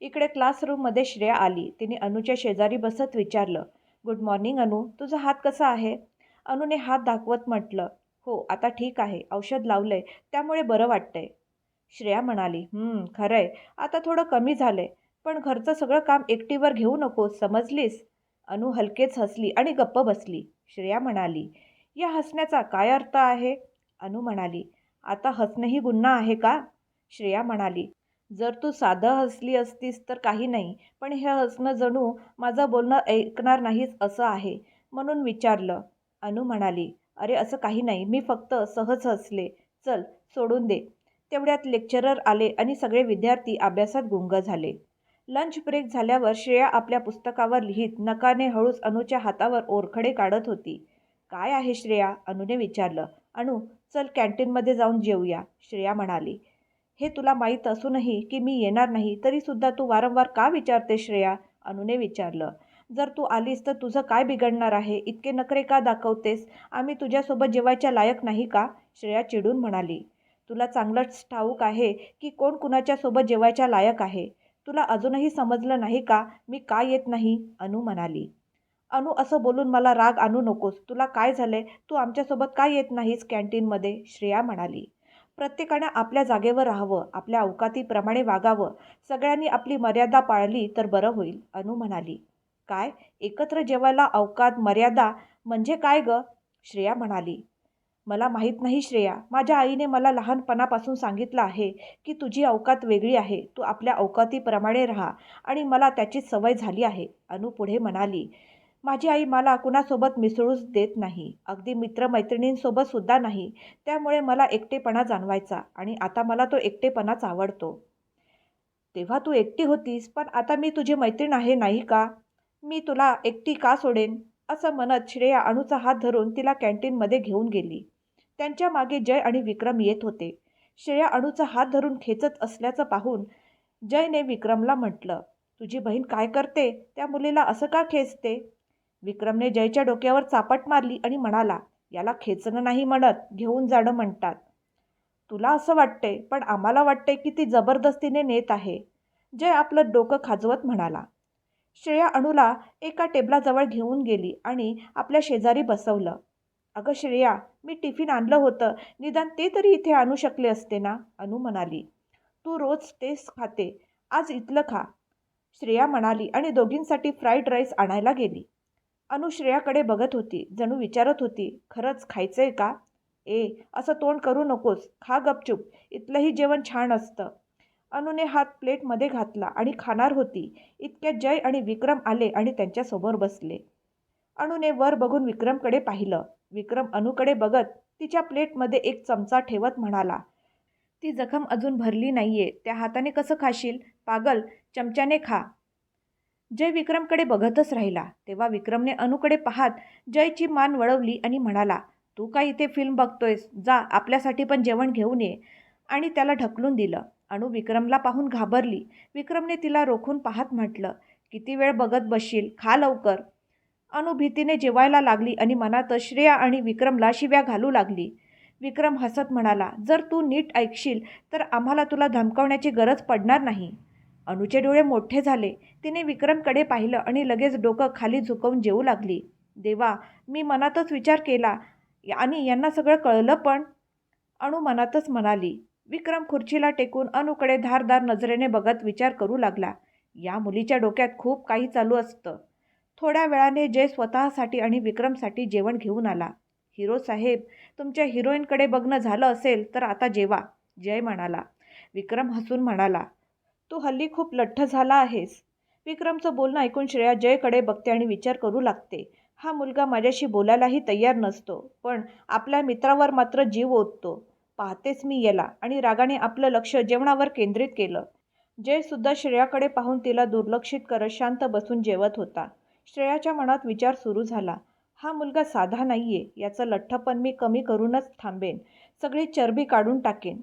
इकडे क्लासरूममध्ये श्रेया आली. तिने अनुच्या शेजारी बसत विचारलं गुड मॉर्निंग अनु तुझा हात कसा आहे? अनुने हात दाखवत म्हटलं हो आता ठीक आहे. औषध लावलंय त्यामुळे बरं वाटतंय. श्रेया म्हणाली खरं खरंय. आता थोडं कमी झालंय. पण घरचं सगळं काम एकटीवर घेऊ नकोस समजलीस? अनु हलकेच हसली आणि गप्प बसली. श्रेया म्हणाली या हसण्याचा काय अर्थ आहे? अनु म्हणाली आता हसणंही गुन्हा आहे का? श्रेया म्हणाली जर तू साधं हसली असतीस तर काही नाही पण हे हसणं जणू माझं बोलणं ऐकणार नाहीस असं आहे म्हणून विचारलं. अनु म्हणाली अरे असं काही नाही मी फक्त सहज हसले. चल सोडून दे. तेवढ्यात लेक्चरर आले आणि सगळे विद्यार्थी अभ्यासात गुंग झाले. लंच ब्रेक झाल्यावर श्रेया आपल्या पुस्तकावर लिहित नकाने हळूच अनुच्या हातावर ओरखडे काढत होती. काय आहे श्रेया? अनुने विचारलं. अनु चल कॅन्टीनमध्ये जाऊन जेवूया श्रेया म्हणाली. हे तुला माहीत असूनही की मी येणार नाही तरीसुद्धा तू वारंवार का विचारते श्रेया? अनुने विचारलं. जर तू आलीस तर तुझं काय बिघडणार आहे? इतके नखरे का दाखवतेस? आम्ही तुझ्यासोबत जेवायच्या लायक नाही का? श्रेया चिडून म्हणाली. तुला चांगलंच ठाऊक आहे की कोण कुणाच्या सोबत जेवायच्या लायक आहे? तुला अजूनही समजलं नाही का? मी का येत नाही? अनु म्हणाली. अनु असं बोलून मला राग आणू नकोस. तुला काय झालंय? तू आमच्यासोबत का येत नाहीस कॅन्टीनमध्ये? श्रेया म्हणाली. प्रत्येकानं आपल्या जागेवर राहावं आपल्या अवकातीप्रमाणे वागावं. सगळ्यांनी आपली मर्यादा पाळली तर बरं होईल अनु म्हणाली. काय? एकत्र जेवायला अवकात मर्यादा म्हणजे काय ग? श्रेया म्हणाली. मला माहीत नाही श्रेया. माझ्या आईने मला लहानपणापासून सांगितलं आहे की तुझी अवकात वेगळी आहे. तू आपल्या अवकातीप्रमाणे राहा आणि मला त्याची सवय झाली आहे. अनु पुढे म्हणाली. माझी आई मला कुणासोबत मिसळूच देत नाही. अगदी मित्रमैत्रिणींसोबत सुद्धा नाही. त्यामुळे मला एकटेपणा जाणवायचा आणि आता मला तो एकटेपणाच आवडतो. तेव्हा तू एकटी होतीस पण आता मी तुझी मैत्रीण आहे नाही का? मी तुला एकटी का सोडेन? असं म्हणत श्रेया अणूचा हात धरून तिला कॅन्टीनमध्ये घेऊन गेली. त्यांच्या मागे जय आणि विक्रम येत होते. श्रेया अणूचा हात धरून खेचत असल्याचं पाहून जयने विक्रमला म्हटलं तुझी बहीण काय करते? त्या मुलीला असं का खेचते? विक्रमने जयच्या डोक्यावर चापट मारली आणि म्हणाला याला खेचणं नाही म्हणत घेऊन जाणं म्हणतात. तुला असं वाटते पण आम्हाला वाटते की ती जबरदस्तीने नेत आहे. जय आपलं डोकं खाजवत म्हणाला. श्रेया अणूला एका टेबलाजवळ घेऊन गेली आणि आपल्या शेजारी बसवलं. अगं श्रेया मी टिफिन आणलं होतं. निदान ते तरी इथे आणू शकले असते ना? अनु म्हणाली. तू रोज तेच खाते. आज इथलं खा. श्रेया म्हणाली आणि दोघींसाठी फ्राईड राईस आणायला गेली. अनु श्रेयाकडे बघत होती. जणू विचारत होती खरंच खायचंय का? ए असं तोंड करू नकोस. खा गपचूप. इथलंही जेवण छान असतं. अनुने हात प्लेटमध्ये घातला आणि खाणार होती. इतक्यात जय आणि विक्रम आले आणि त्यांच्यासमोर बसले. अनुने वर बघून विक्रमकडे पाहिलं. विक्रम अनुकडे बघत तिच्या प्लेटमध्ये एक चमचा ठेवत म्हणाला ती जखम अजून भरली नाहीये. त्या हाताने कसं खाशील? पागल. चमच्याने खा. जय विक्रमकडे बघतच राहिला. तेव्हा विक्रमने अनुकडे पाहत जयची मान वळवली आणि म्हणाला तू काय इथे फिल्म बघतोयस? जा आपल्यासाठी पण जेवण घेऊन ये. आणि त्याला ढकलून दिलं. अणू विक्रमला पाहून घाबरली. विक्रमने तिला रोखून पाहत म्हटलं किती वेळ बघत बसशील? खा लवकर. अनु भीतीने जेवायला लागली आणि मनात श्रेया आणि विक्रमला शिव्या घालू लागली. विक्रम हसत म्हणाला जर तू नीट ऐकशील तर आम्हाला तुला धमकावण्याची गरज पडणार नाही. अनुचे डोळे मोठे झाले. तिने विक्रमकडे पाहिलं आणि लगेच डोकं खाली झुकवून जेवू लागली. देवा मी मनातच विचार केला आणि यांना सगळं कळलं पण? अणू मनातच म्हणाली. विक्रम खुर्चीला टेकून अनुकडे धारदार नजरेने बघत विचार करू लागला. या मुलीच्या डोक्यात खूप काही चालू असतं. थोड्या वेळाने जय स्वतःसाठी आणि विक्रमसाठी जेवण घेऊन आला. हिरो साहेब तुमच्या हिरोईनकडे बघणं झालं असेल तर आता जेवा जय म्हणाला. विक्रम हसून म्हणाला. तू हल्ली खूप लठ्ठ झाला आहेस. विक्रमचं बोलणं ऐकून श्रेया जयकडे बघते आणि विचार करू लागते. हा मुलगा माझ्याशी बोलायलाही तयार नसतो पण आपल्या मित्रावर मात्र जीव ओततो. पाहतेच मी याला आणि रागाने आपलं लक्ष जेवणावर केंद्रित केलं. जयसुद्धा श्रेयाकडे पाहून तिला दुर्लक्षित करत शांत बसून जेवत होता. श्रेयाच्या मनात विचार सुरू झाला. हा मुलगा साधा नाही आहे याचं लठ्ठपण मी कमी करूनच थांबेन. सगळी चरबी काढून टाकेन.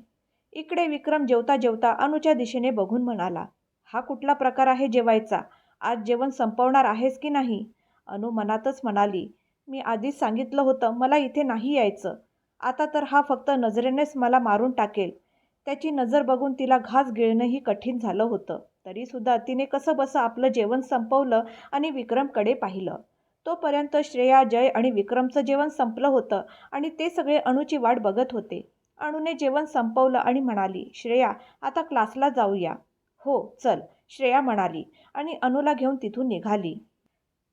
इकडे विक्रम जेवता जेवता अनुच्या दिशेने बघून म्हणाला हा कुठला प्रकार आहे जेवायचा? आज जेवण संपवणार आहेस की नाही? अनु मनातच म्हणाली मी आधीच सांगितलं होतं मला इथे नाही यायचं. आता तर हा फक्त नजरेनेच मला मारून टाकेल. त्याची नजर बघून तिला घास गिळणंही कठीण झालं होतं. तरीसुद्धा तिने कसं बसं आपलं जेवण संपवलं आणि विक्रमकडे पाहिलं. तोपर्यंत श्रेया जय आणि विक्रमचं जेवण संपलं होतं आणि ते सगळे अणूची वाट बघत होते. अणूने जेवण संपवलं आणि म्हणाली श्रेया आता क्लासला जाऊया. हो चल श्रेया म्हणाली आणि अणूला घेऊन तिथून निघाली.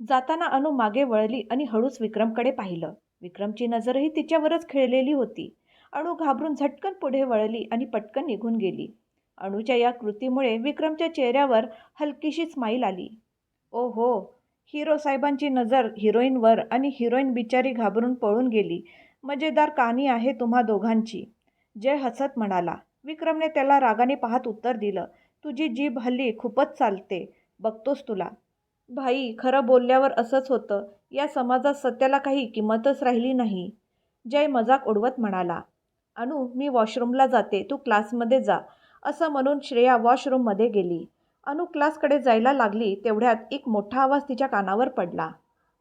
जाताना अनु मागे वळली आणि हळूच विक्रमकडे पाहिलं. विक्रमची नजरही तिच्यावरच खिळलेली होती. अणू घाबरून झटकन पुढे वळली आणि पटकन निघून गेली. अणूच्या या कृतीमुळे विक्रमच्या चेहऱ्यावर हलकीशी स्माईल आली. ओ हो हिरो साहेबांची नजर हिरोईनवर आणि हिरोईन बिचारी घाबरून पळून गेली. मजेदार कहाणी आहे तुम्हा दोघांची. जय हसत म्हणाला. विक्रमने त्याला रागाने पाहत उत्तर दिलं तुझी जीभ हल्ली खूपच चालते. बघतोस तुला. भाई खरं बोलल्यावर असंच होतं. या समाजात सत्याला काही किंमतच राहिली नाही. जय मजाक उडवत म्हणाला. अनु मी वॉशरूमला जाते. तू क्लासमध्ये जा. असं म्हणून श्रेया वॉशरूममध्ये गेली. अनु क्लासकडे जायला लागली तेवढ्यात एक मोठा आवाज तिच्या कानावर पडला.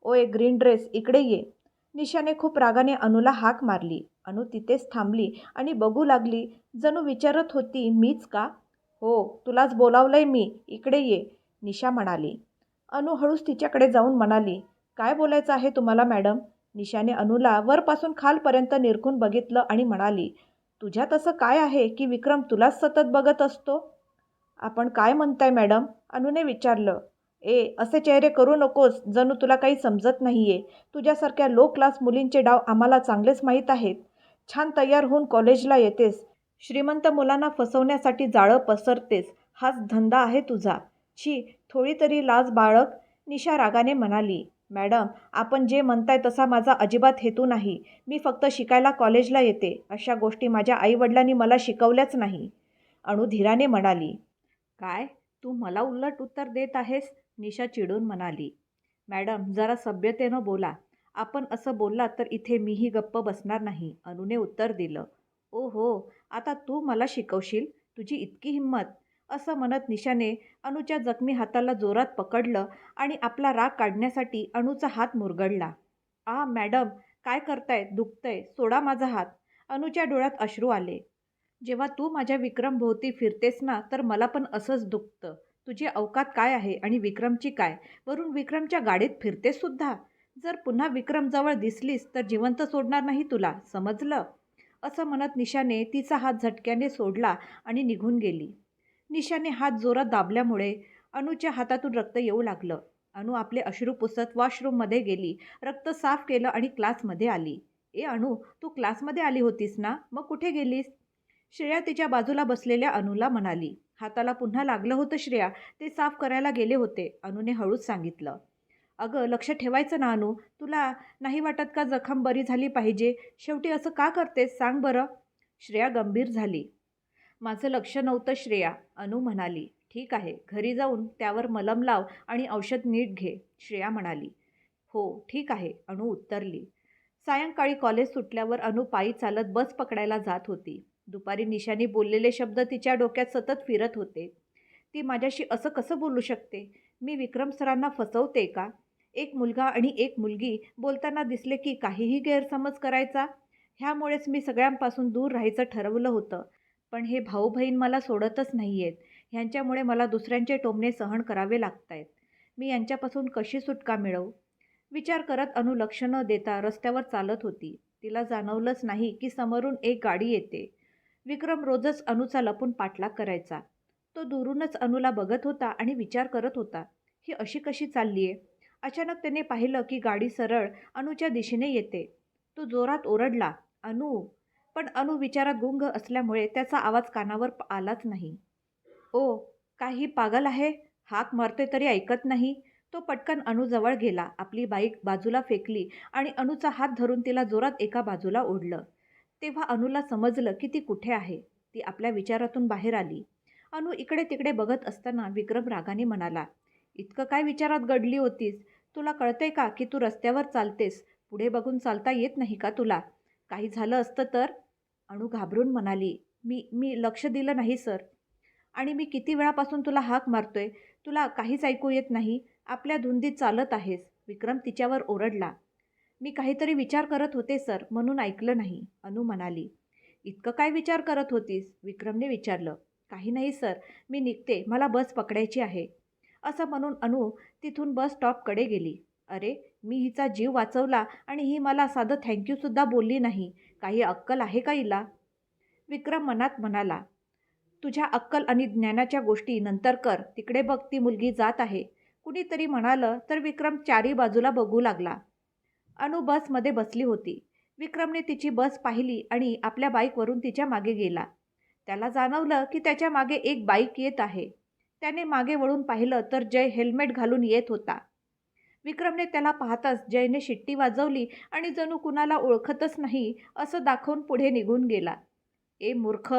ओय ग्रीन ड्रेस इकडे ये. निशाने खूप रागाने अनुला हाक मारली. अनु तिथेच थांबली आणि बघू लागली जणू विचारत होती मीच का? हो तुलाच बोलावलंय मी इकडे ये निशा म्हणाली. अनु हळूच तिच्याकडे जाऊन म्हणाली काय बोलायचं आहे तुम्हाला मॅडम? निशाने अनुला वरपासून खालपर्यंत निरखून बघितलं आणि म्हणाली तुझ्यात असं काय आहे की विक्रम तुलाच सतत बघत असतो? आपण काय म्हणताय मॅडम? अनुने विचारलं. ए असे चेहरे करू नकोस जणू तुला काही समजत नाही आहे तुझ्यासारख्या लो क्लास मुलींचे डाव आम्हाला चांगलेच माहीत आहेत. छान तयार होऊन कॉलेजला येतेस. श्रीमंत मुलांना फसवण्यासाठी जाळं पसरतेस. हाच धंदा आहे तुझा. छी थोडी तरी लाज बाळग निशा रागाने म्हणाली. मॅडम आपण जे म्हणताय तसा माझा अजिबात हेतू नाही. मी फक्त शिकायला कॉलेजला येते. अशा गोष्टी माझ्या आईवडिलांनी मला शिकवल्याच नाही. अणू धीराने म्हणाली. काय? तू मला उलट उत्तर देत आहेस? निशा चिडून म्हणाली मॅडम जरा सभ्यतेनं बोला. आपण असं बोललात तर इथे मीही गप्प बसणार नाही. अनुने उत्तर दिलं ओ हो आता तू मला शिकवशील? तुझी इतकी हिंमत. असं म्हणत निशाने अनुच्या जखमी हाताला जोरात पकडलं आणि आपला राग काढण्यासाठी अणूचा हात मुरगडला. आ मॅडम काय करताय? दुखतंय. सोडा माझा हात. अनुच्या डोळ्यात अश्रू आले. जेव्हा तू माझ्या विक्रमभोवती फिरतेस ना तर मला पण असंच दुखतं. तुझी अवकात काय आहे आणि विक्रमची काय? वरून विक्रमच्या गाडीत फिरतेसुद्धा जर पुन्हा विक्रमजवळ दिसलीस तर जिवंत सोडणार नाही तुला समजलं? असं म्हणत निशाने तिचा हात झटक्याने सोडला आणि निघून गेली. निशाने हात जोरात दाबल्यामुळे अनुच्या हातातून रक्त येऊ लागलं. अनु आपले अश्रू पुसत वॉशरूममध्ये गेली रक्त साफ केलं आणि क्लासमध्ये आली. ए अनु तू क्लासमध्ये आली होतीस ना? मग कुठे गेलीस? श्रेया तिच्या बाजूला बसलेल्या अनुला म्हणाली. हाताला पुन्हा लागलं होतं श्रेया ते साफ करायला गेले होते अनुने हळूच सांगितलं. अगं लक्ष ठेवायचं ना अनु तुला नाही वाटत का जखम बरी झाली पाहिजे? शेवटी असं का करतेस? सांग बरं. श्रेया गंभीर झाली. माझं लक्ष नव्हतं श्रेया अनु म्हणाली. ठीक आहे घरी जाऊन त्यावर मलम लाव आणि औषध नीट घे श्रेया म्हणाली. हो ठीक आहे अणू उत्तरली. सायंकाळी कॉलेज सुटल्यावर अनु पायी चालत बस पकडायला जात होती. दुपारी निशाने बोललेले शब्द तिच्या डोक्यात सतत फिरत होते. ती माझ्याशी असं कसं बोलू शकते? मी विक्रम सरांना फसवते का? एक मुलगा आणि एक मुलगी बोलताना दिसले की काहीही गैरसमज करायचा? ह्यामुळेच मी सगळ्यांपासून दूर राहायचं ठरवलं होतं. पण हे भाऊ बहीण मला सोडतच नाही आहेत ह्यांच्यामुळे मला दुसऱ्यांचे टोमणे सहन करावे लागत आहेत मी यांच्यापासून कशी सुटका मिळवू? विचार करत अनु लक्ष न देता रस्त्यावर चालत होती. तिला जाणवलंच नाही की समोरून एक गाडी येते. विक्रम रोजच अनुचा लपून पाठलाग करायचा. तो दुरूनच अनुला बघत होता आणि विचार करत होता ही अशी कशी चालली आहे अचानक त्याने पाहिलं की गाडी सरळ अनुच्या दिशेने येते. तो जोरात ओरडला अनु. पण अनु विचारात गुंग असल्यामुळे त्याचा आवाज कानावर आलाच नाही. ओ काही पागल आहे? हाक मारतोय तरी ऐकत नाही. तो पटकन अनुजवळ गेला आपली बाईक बाजूला फेकली आणि अनुचा हात धरून तिला जोरात एका बाजूला ओढलं. तेव्हा अनुला समजलं की ती कुठे आहे. ती आपल्या विचारातून बाहेर आली. अनु इकडे तिकडे बघत असताना विक्रम रागाने म्हणाला इतकं काय विचारात गडली होतीस? तुला कळतंय का की तू रस्त्यावर चालतेस? पुढे बघून चालता येत नाही का तुला? काही झालं असतं तर? अणू घाबरून म्हणाली मी मी लक्ष दिलं नाही सर. आणि मी किती वेळापासून तुला हाक मारतोय? तुला काहीच ऐकू येत नाही. आपल्या धुंदीत चालत आहेस. विक्रम तिच्यावर ओरडला मी काहीतरी विचार करत होते सर. म्हणून ऐकलं नाही. अनु म्हणाली इतकं काय विचार करत होतीस? विक्रमने विचारलं काही नाही सर. मी निघते. मला बस पकडायची आहे. असं म्हणून अनु तिथून बस स्टॉपकडे गेली. अरे मी हिचा जीव वाचवला आणि ही मला साधं थँक्यूसुद्धा बोलली नाही. काही अक्कल आहे का हिला? विक्रम मनात म्हणाला तुझ्या अक्कल आणि ज्ञानाच्या गोष्टी नंतर कर. तिकडे बघ ती मुलगी जात आहे. कुणीतरी म्हणालं तर विक्रम चारी बाजूला बघू लागला. अनु बसमध्ये बसली होती. विक्रमने तिची बस पाहिली आणि आपल्या बाईकवरून तिच्यामागे गेला. त्याला जाणवलं की त्याच्यामागे एक बाईक येत आहे. त्याने मागे वळून पाहिलं तर जय हेल्मेट घालून येत होता. विक्रमने त्याला पाहताच जयने शिट्टी वाजवली आणि जणू कुणाला ओळखतच नाही असं दाखवून पुढे निघून गेला. ए मूर्ख!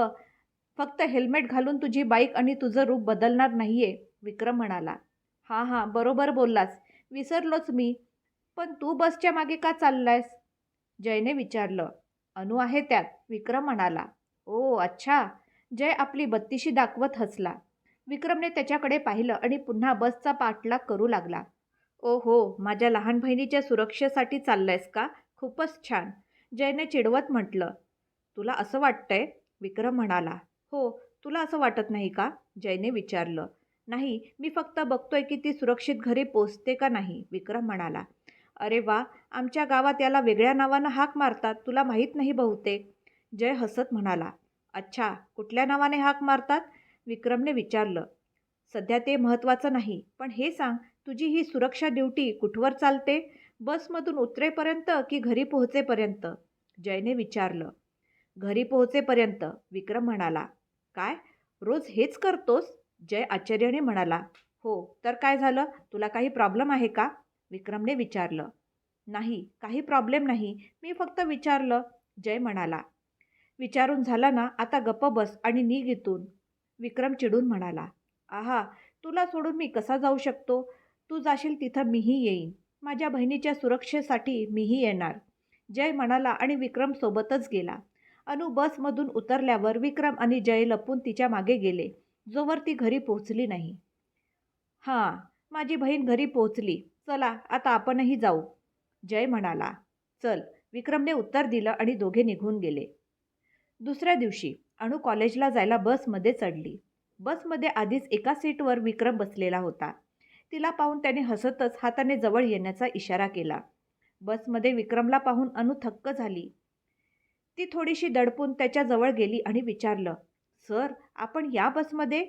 फक्त हेल्मेट घालून तुझी बाईक आणि तुझं रूप बदलणार नाहीये विक्रम म्हणाला. हां हां बरोबर बोललास. विसरलोच मी. पण तू बसच्या मागे का चाललायस? जयने विचारलं. अनु आहे त्यात विक्रम म्हणाला. ओ अच्छा. जय आपली बत्तीशी दाखवत हसला. विक्रमने त्याच्याकडे पाहिलं आणि पुन्हा बसचा पाठलाग करू लागला. ओ हो माझ्या लहान बहिणीच्या सुरक्षेसाठी चाललायस का? खूपच छान. जयने चिडवत म्हटलं. तुला असं वाटतंय? विक्रम म्हणाला. हो तुला असं वाटत नाही का? जयने विचारलं. नाही मी फक्त बघतोय की ती सुरक्षित घरी पोचते का नाही? विक्रम म्हणाला. अरे वा आमच्या गावात याला वेगळ्या नावानं हाक मारतात तुला माहीत नाही बहुतेक. जय हसत म्हणाला. अच्छा कुठल्या नावाने हाक मारतात? विक्रमने विचारलं. सध्या ते महत्त्वाचं नाही पण हे सांग तुझी ही सुरक्षा ड्युटी कुठवर चालते? बसमधून उतरेपर्यंत की घरी पोहोचेपर्यंत? जयने विचारलं. घरी पोहोचेपर्यंत विक्रम म्हणाला. काय? रोज हेच करतोस? जय आश्चर्याने म्हणाला. हो तर काय झालं? तुला काही प्रॉब्लेम आहे का? विक्रमने विचारलं नाही काही प्रॉब्लेम नाही. मी फक्त विचारलं. जय म्हणाला. विचारून झाला ना आता गप्प बस आणि निघ इथून. विक्रम चिडून म्हणाला आहा तुला सोडून मी कसा जाऊ शकतो? तू जाशील तिथं मीही येईन. माझ्या बहिणीच्या सुरक्षेसाठी मीही येणार. जय म्हणाला आणि विक्रम सोबतच गेला. अनु बसमधून उतरल्यावर विक्रम आणि जय लपून तिच्यामागे गेले. जोवर ती घरी पोहोचली नाही. हां माझी बहीण घरी पोहोचली. चला आता आपणही जाऊ. जय म्हणाला. चल विक्रमने उत्तर दिलं आणि दोघे निघून गेले. दुसऱ्या दिवशी अणू कॉलेजला जायला बसमध्ये चढली. बसमध्ये आधीच एका सीटवर विक्रम बसलेला होता. तिला पाहून त्याने हसतच हाताने जवळ येण्याचा इशारा केला. बसमध्ये विक्रमला पाहून अनु थक्क झाली. ती थोडीशी दडपून त्याच्याजवळ गेली आणि विचारलं सर आपण या बसमध्ये?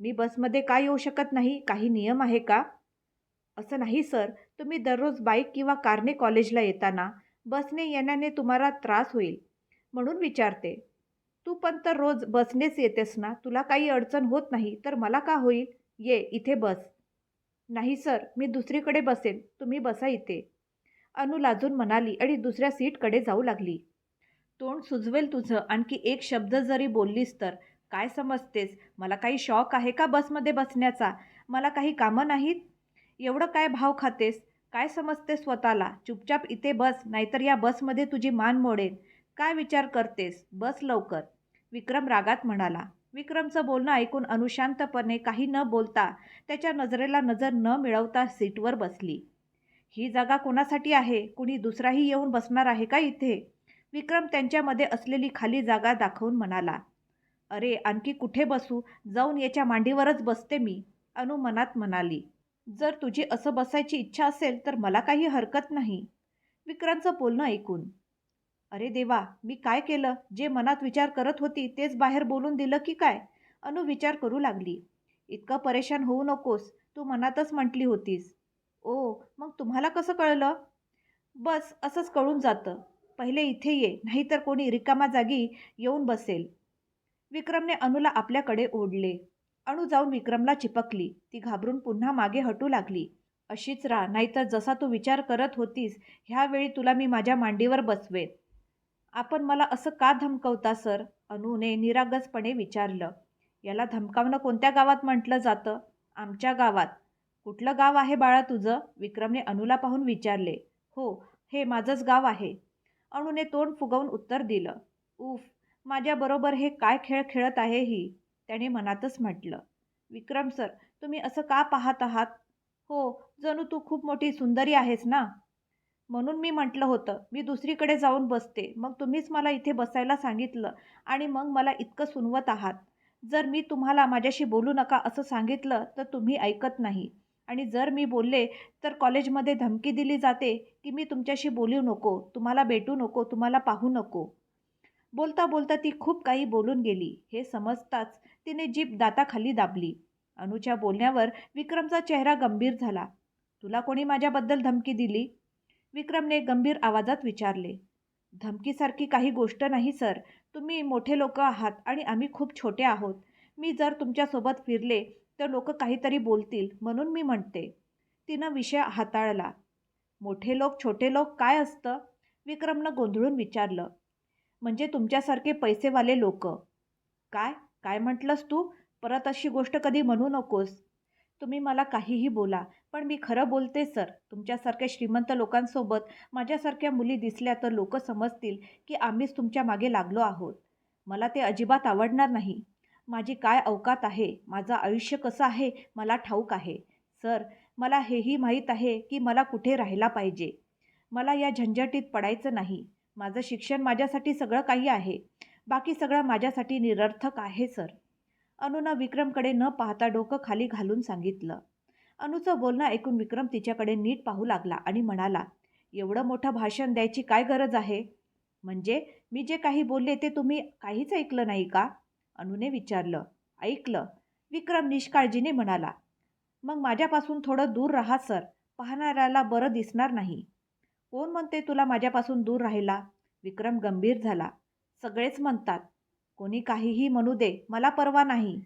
मी बसमध्ये का येऊ शकत नाही? काही नियम आहे का? असं नाही सर. तुम्ही दररोज बाईक किंवा कारने कॉलेजला येताना बसने येण्याने तुम्हाला त्रास होईल म्हणून विचारते. तू पण तर रोज बसनेच येतेस ना? तुला काही अडचण होत नाही तर मला का होईल? ये इथे बस. नाही सर. मी दुसरीकडे बसेन. तुम्ही बसा इथे. अनु लाजून म्हणाली आणि दुसऱ्या सीटकडे जाऊ लागली. तोंड सुजवेल तुझं. आणखी एक शब्द जरी बोललीस तर. काय समजतेस? मला काही शॉक आहे का बसमध्ये बसण्याचा? मला काही कामं नाहीत? एवढं काय भाव खातेस? काय समजते स्वतःला? चुपचाप इथे बस नाहीतर या बसमध्ये तुझी मान मोडेल काय विचार करतेस? बस लवकर. विक्रम रागात म्हणाला. विक्रमचं बोलणं ऐकून अनुशांतपणे काही न बोलता त्याच्या नजरेला नजर न मिळवता सीटवर बसली. ही जागा कोणासाठी आहे? कुणी दुसराही येऊन बसणार आहे का इथे? विक्रम त्यांच्यामध्ये असलेली खाली जागा दाखवून म्हणाला. अरे आणखी कुठे बसू? जाऊन याच्या मांडीवरच बसते मी अनु मनात म्हणाली. जर तुझी असं बसायची इच्छा असेल तर मला काही हरकत नाही. विक्रमचं बोलणं ऐकून अरे देवा मी काय केलं? जे मनात विचार करत होती तेच बाहेर बोलून दिलं की काय? अनु विचार करू लागली. इतकं परेशान होऊ नकोस तू मनातच म्हटली होतीस. ओ मग तुम्हाला कसं कळलं? बस असंच कळून जातं. पहिले इथे ये नाहीतर कोणी रिकामा जागी येऊन बसेल. विक्रमने अनुला आपल्याकडे ओढले. अणू जाऊन विक्रमला चिपकली. ती घाबरून पुन्हा मागे हटू लागली. अशीच राहा नाहीतर जसा तू विचार करत होतीस ह्यावेळी तुला मी माझ्या मांडीवर बसवेन. आपण मला असं का धमकवता सर? अनुने निरागसपणे विचारलं. याला धमकावणं कोणत्या गावात म्हटलं जातं? आमच्या गावात. कुठलं गाव आहे बाळा तुझं? विक्रमने अनुला पाहून विचारले. हो हे माझंच गाव आहे. अणूने तोंड फुगवून उत्तर दिलं. उफ माझ्याबरोबर हे काय खेळ खेळत आहे ही? त्याने मनातच म्हटलं विक्रम सर तुम्ही असं का पाहत आहात? हो जणू तू खूप मोठी सुंदरी आहेस ना? म्हणून मी म्हटलं होतं मी दुसरीकडे जाऊन बसते. मग तुम्हीच मला इथे बसायला सांगितलं आणि मग मला इतकं सुनवत आहात. जर मी तुम्हाला माझ्याशी बोलू नका असं सांगितलं तर तुम्ही ऐकत नाही. आणि जर मी बोलले तर कॉलेजमध्ये धमकी दिली जाते की मी तुमच्याशी बोलू नको तुम्हाला भेटू नको तुम्हाला पाहू नको. बोलता बोलता ती खूप काही बोलून गेली. हे समजताच तिने जीप दाताखाली दाबली. अनुच्या बोलण्यावर विक्रमचा चेहरा गंभीर झाला. तुला कोणी माझ्याबद्दल धमकी दिली? विक्रमने गंभीर आवाजात विचारले. धमकीसारखी काही गोष्ट नाही सर. तुम्ही मोठे लोक आहात आणि आम्ही खूप छोटे आहोत. मी जर तुमच्यासोबत फिरले तर लोक काहीतरी बोलतील म्हणून मी म्हणते. तिनं विषय हाताळला. मोठे लोक छोटे लोक काय असतं? विक्रमनं गोंधळून विचारलं. म्हणजे तुमच्यासारखे पैसेवाले लोक. काय? काय म्हटलंस तू? परत अशी गोष्ट कधी म्हणू नकोस. तुम्ही मला काहीही बोला पण मी खरं बोलते सर. तुमच्यासारख्या श्रीमंत लोकांसोबत माझ्यासारख्या मुली दिसल्या तर लोक समजतील की आम्हीच तुमच्या मागे लागलो आहोत. मला ते अजिबात आवडणार नाही. माझी काय अवकात आहे? माझं आयुष्य कसं आहे? मला ठाऊक आहे. सर मला हेही माहीत आहे की मला कुठे राहायला पाहिजे. मला या झंझटीत पडायचं नाही. माझं शिक्षण माझ्यासाठी सगळं काही आहे. बाकी सगळं माझ्यासाठी निरर्थक आहे सर. अनुनं विक्रमकडे न पाहता डोकं खाली घालून सांगितलं. अनुचं बोलणं ऐकून विक्रम तिच्याकडे नीट पाहू लागला आणि म्हणाला एवढं मोठं भाषण द्यायची काय गरज आहे? म्हणजे मी जे काही बोलले ते तुम्ही काहीच ऐकलं नाही का? अनुने विचारलं. ऐकलं. विक्रम निष्काळजीने म्हणाला मग माझ्यापासून थोडं दूर राहा सर. पाहणाऱ्याला बरं दिसणार नाही. कोण म्हणते तुला माझ्यापासून दूर राहिला विक्रम गंभीर झाला. सगळेच म्हणतात कोणी काहीही म्हणू दे मला परवा नाही.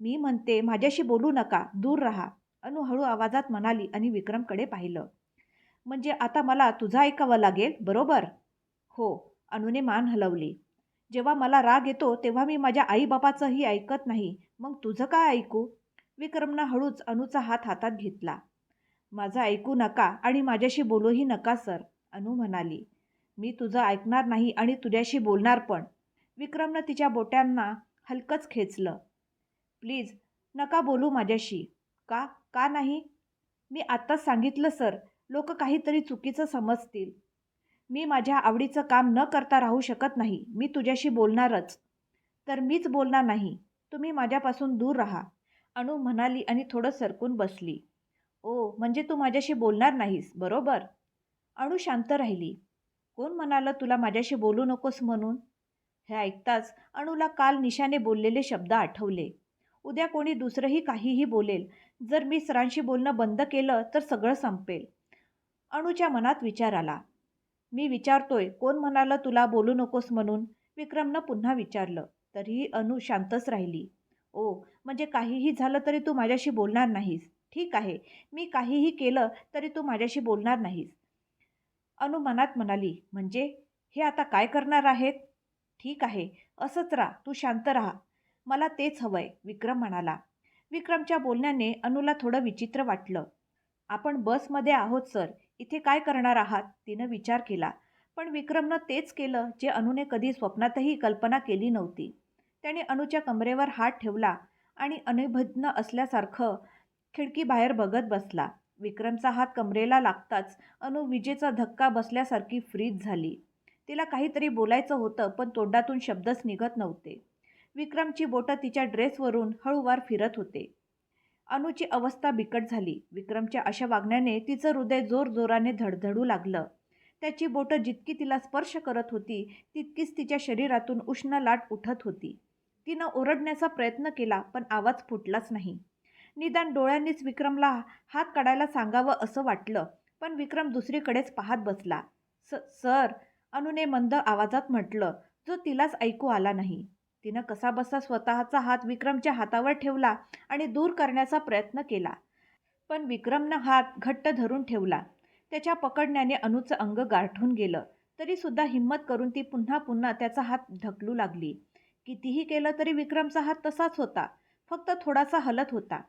मी म्हणते माझ्याशी बोलू नका दूर राहा. अनु हळू आवाजात म्हणाली आणि विक्रमकडे पाहिलं. म्हणजे आता मला तुझं ऐकावं लागेल बरोबर? हो. अनुने मान हलवली. जेव्हा मला राग येतो तेव्हा मी माझ्या आईबापाचंही ऐकत नाही. मग तुझं काय ऐकू? विक्रमनं हळूच अनुचा हात हातात घेतला. माझं ऐकू नका आणि माझ्याशी बोलूही नका सर अनु म्हणाली. मी तुझं ऐकणार नाही आणि तुझ्याशी बोलणार पण. विक्रमनं तिच्या बोट्यांना हलकंच खेचलं. प्लीज नका बोलू माझ्याशी. का? का नाही? मी आत्ताच सांगितलं सर. लोक काहीतरी चुकीचं समजतील. मी माझ्या आवडीचं काम न करता राहू शकत नाही. मी तुझ्याशी बोलणारच. तर मीच बोलणार नाही. तुम्ही माझ्यापासून दूर राहा. अणू म्हणाली आणि थोडं सरकून बसली. ओ म्हणजे तू माझ्याशी बोलणार नाहीस बरोबर? अणू शांत राहिली. कोण म्हणालं तुला माझ्याशी बोलू नकोस म्हणून? हे ऐकताच अणूला काल निशाने बोललेले शब्द आठवले. उद्या कोणी दुसरंही काहीही बोलेल. जर मी सरांशी बोलणं बंद केलं तर सगळं संपेल. अणूच्या मनात विचार आला. मी विचारतोय कोण म्हणालं तुला बोलू नकोस म्हणून? विक्रमनं पुन्हा विचारलं. तरीही अनु शांतच राहिली. ओ म्हणजे काहीही झालं तरी तू माझ्याशी बोलणार नाहीस. ठीक आहे. मी काहीही केलं तरी तू माझ्याशी बोलणार नाहीस. अनु मनात म्हणाली म्हणजे हे आता काय करणार आहेत? ठीक आहे असंच राहा तू शांत राहा. मला तेच हवंय विक्रम म्हणाला. विक्रमच्या बोलण्याने अनुला थोडं विचित्र वाटलं. आपण बसमध्ये आहोत सर. इथे काय करणार आहात? तिनं विचार केला. पण विक्रमनं तेच केलं जे अनुने कधी स्वप्नातही कल्पना केली नव्हती. त्याने अनुच्या कमरेवर हात ठेवला आणि अनिभज्ञ असल्यासारखं खिडकीबाहेर बघत बसला. विक्रमचा हात कमरेला लागताच अनु विजेचा धक्का बसल्यासारखी फ्रीज झाली. तिला काहीतरी बोलायचं होतं पण तोंडातून शब्दच निघत नव्हते. विक्रमची बोटं तिच्या ड्रेसवरून हळूवार फिरत होते. अनुची अवस्था बिकट झाली. विक्रमच्या अशा वागण्याने तिचं हृदय जोरजोराने धडधडू लागलं. त्याची बोटं जितकी तिला स्पर्श करत होती तितकीच तिच्या शरीरातून उष्ण लाट उठत होती. तिनं ओरडण्याचा प्रयत्न केला पण आवाज फुटलाच नाही. निदान डोळ्यांनीच विक्रमला हात काढायला सांगावं असं वाटलं पण विक्रम दुसरीकडेच पाहत बसला. स सर अनुने मंद आवाजात म्हटलं जो तिलाच ऐकू आला नाही. तिनं कसा बसा स्वतःचा हात विक्रमच्या हातावर ठेवला आणि दूर करण्याचा प्रयत्न केला. पण विक्रमनं हात घट्ट धरून ठेवला. त्याच्या पकडण्याने अनुचं अंग गारठून गेलं. तरीसुद्धा हिंमत करून ती पुन्हा पुन्हा त्याचा हात ढकलू लागली. कितीही केलं तरी विक्रमचा हात तसाच होता. फक्त थोडासा हलत होता.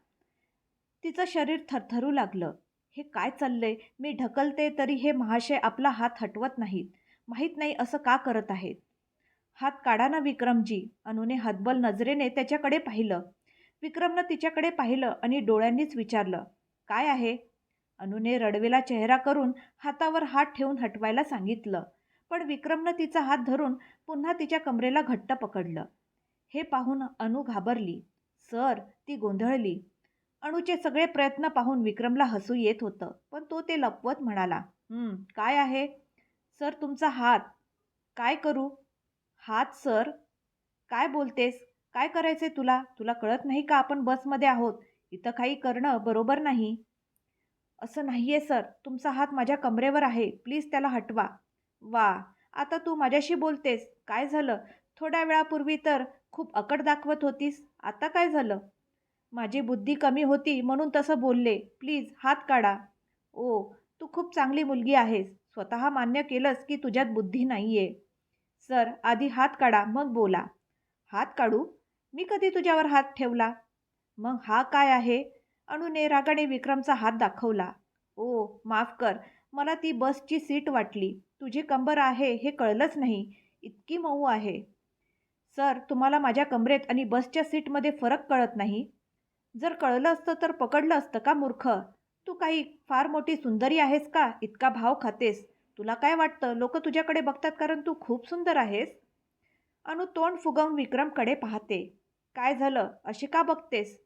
तिचं शरीर थरथरू लागलं. हे काय चाललंय? मी ढकलते तरी हे महाशय आपला हात हटवत नाहीत. माहीत नाही असं का करत आहेत? हात काढा ना विक्रमजी. अनुने हतबल नजरेने त्याच्याकडे पाहिलं. विक्रमनं तिच्याकडे पाहिलं आणि डोळ्यांनीच विचारलं काय आहे? अनुने रडवेला चेहरा करून हातावर हात ठेवून हटवायला सांगितलं पण विक्रमनं तिचा हात धरून पुन्हा तिच्या कमरेला घट्ट पकडलं. हे पाहून अनु घाबरली. सर ती गोंधळली अणूचे सगळे प्रयत्न पाहून विक्रमला हसू येत होतं पण तो ते लपवत म्हणाला काय आहे? सर तुमचा हात. काय करू? हात सर? काय बोलतेस? काय करायचे तुला? तुला कळत नाही का आपण बसमध्ये आहोत? इथं काही करणं बरोबर नाही. असं नाही आहे सर. तुमचा हात माझ्या कमरेवर आहे. प्लीज त्याला हटवा. वा. आता तू माझ्याशी बोलतेस. काय झालं? थोड्या वेळापूर्वी तर खूप अकड दाखवत होतीस. आता काय झालं? माझी बुद्धी कमी होती म्हणून तसं बोलले. प्लीज हात काढा. ओ तू खूप चांगली मुलगी आहेस. स्वतः मान्य केलंस की तुझ्यात बुद्धी नाही आहे सर आधी हात काढा मग बोला. हात काढू? मी कधी तुझ्यावर हात ठेवला? मग हा काय आहे? अणूने रागाने विक्रमचा हात दाखवला. ओ माफ कर. मला ती बसची सीट वाटली. तुझी कंबर आहे हे कळलंच नाही. इतकी मऊ आहे. सर तुम्हाला माझ्या कमरेत आणि बसच्या सीटमध्ये फरक कळत नाही? जर कळलं असतं तर पकडलं असतं का मूर्ख? तू काही फार मोठी सुंदरी आहेस का? इतका भाव खातेस. तुला काय वाटतं? लोक तुझ्याकडे बघतात कारण तू खूप सुंदर आहेस. अनु तोंड फुगवून विक्रमकडे पाहते. काय झालं? अशी का बघतेस?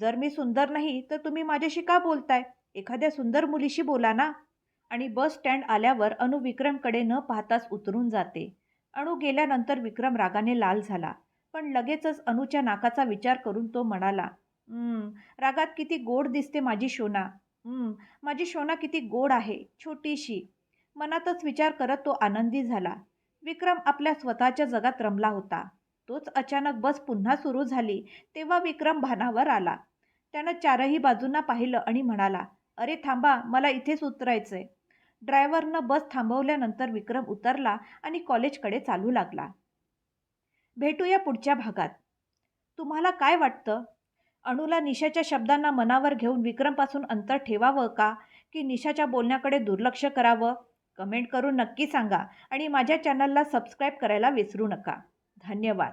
जर मी सुंदर नाही तर तुम्ही माझ्याशी का बोलताय? एखाद्या सुंदर मुलीशी बोला ना. आणि बस स्टँड आल्यावर अनु विक्रमकडे न पाहताच उतरून जाते. अणू गेल्यानंतर विक्रम रागाने लाल झाला. पण लगेचच अणूच्या नाकाचा विचार करून तो म्हणाला रागात किती गोड दिसते माझी शोना. माझी शोना किती गोड आहे छोटीशी. मनातच विचार करत तो आनंदी झाला. विक्रम आपल्या स्वतःच्या जगात रमला होता. तोच अचानक बस पुन्हा सुरू झाली तेव्हा विक्रम भानावर आला. त्यानं चारही बाजूंना पाहिलं आणि म्हणाला अरे थांबा मला इथेच उतरायचंय. ड्रायव्हरनं बस थांबवल्यानंतर विक्रम उतरला आणि कॉलेजकडे चालू लागला. भेटूया पुढच्या भागात. तुम्हाला काय वाटतं? अणूला निशाच्या शब्दांना मनावर घेऊन विक्रमपासून अंतर ठेवावं का? की निशाच्या बोलण्याकडे दुर्लक्ष करावं? कमेंट करून नक्की सांगा आणि माझ्या चॅनलला सबस्क्राईब करायला विसरू नका. धन्यवाद.